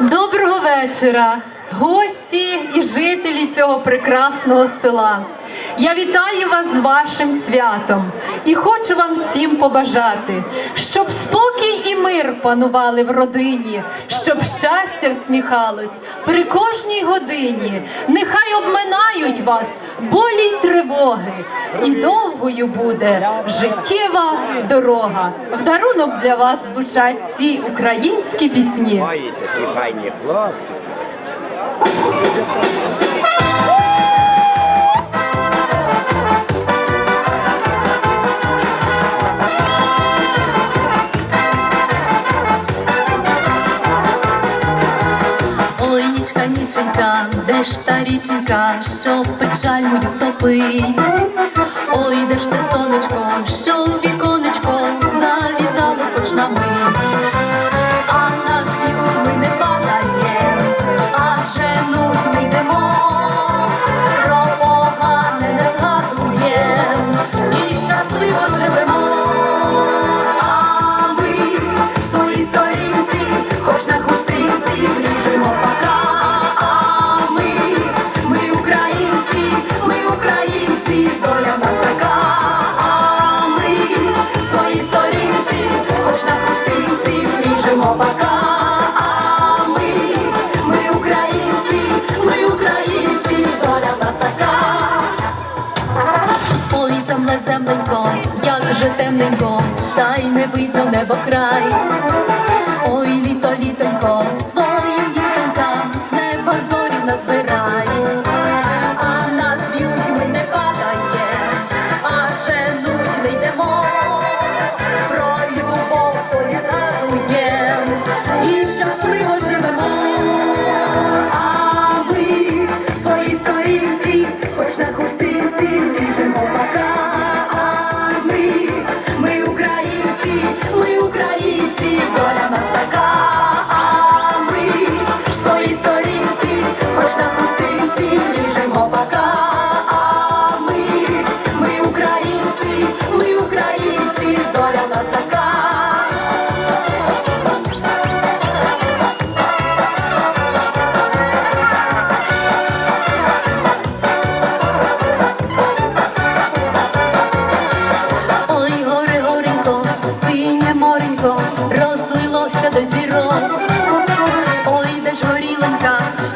Доброго вечора, гості і жителі цього прекрасного села. Я вітаю вас з вашим святом і хочу вам всім побажати, щоб спокій і мир панували в родині, щоб щастя всміхалось при кожній годині. Нехай обминають вас болі й тривоги, і довгою буде життєва дорога. В дарунок для вас звучать ці українські пісні. Маєте, хлопці. та ніченька, де ж та річенька, що печаль мою втопить, ой, де ж ти сонечко, що віконечко завітало хоч на мить. вже темненько, та й не видно небо край. Ой, літо, літонько, своїм дітонькам з неба зорі.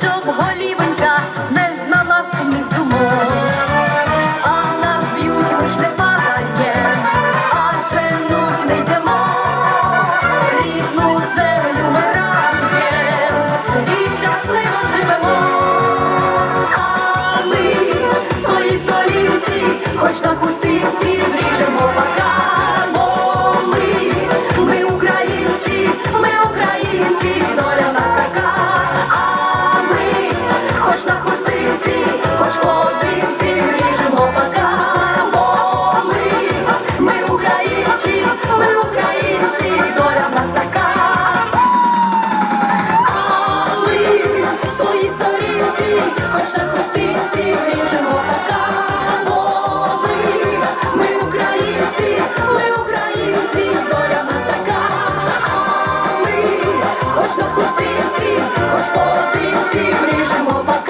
щоб гостинці, хоч потинці, ріжемо папа.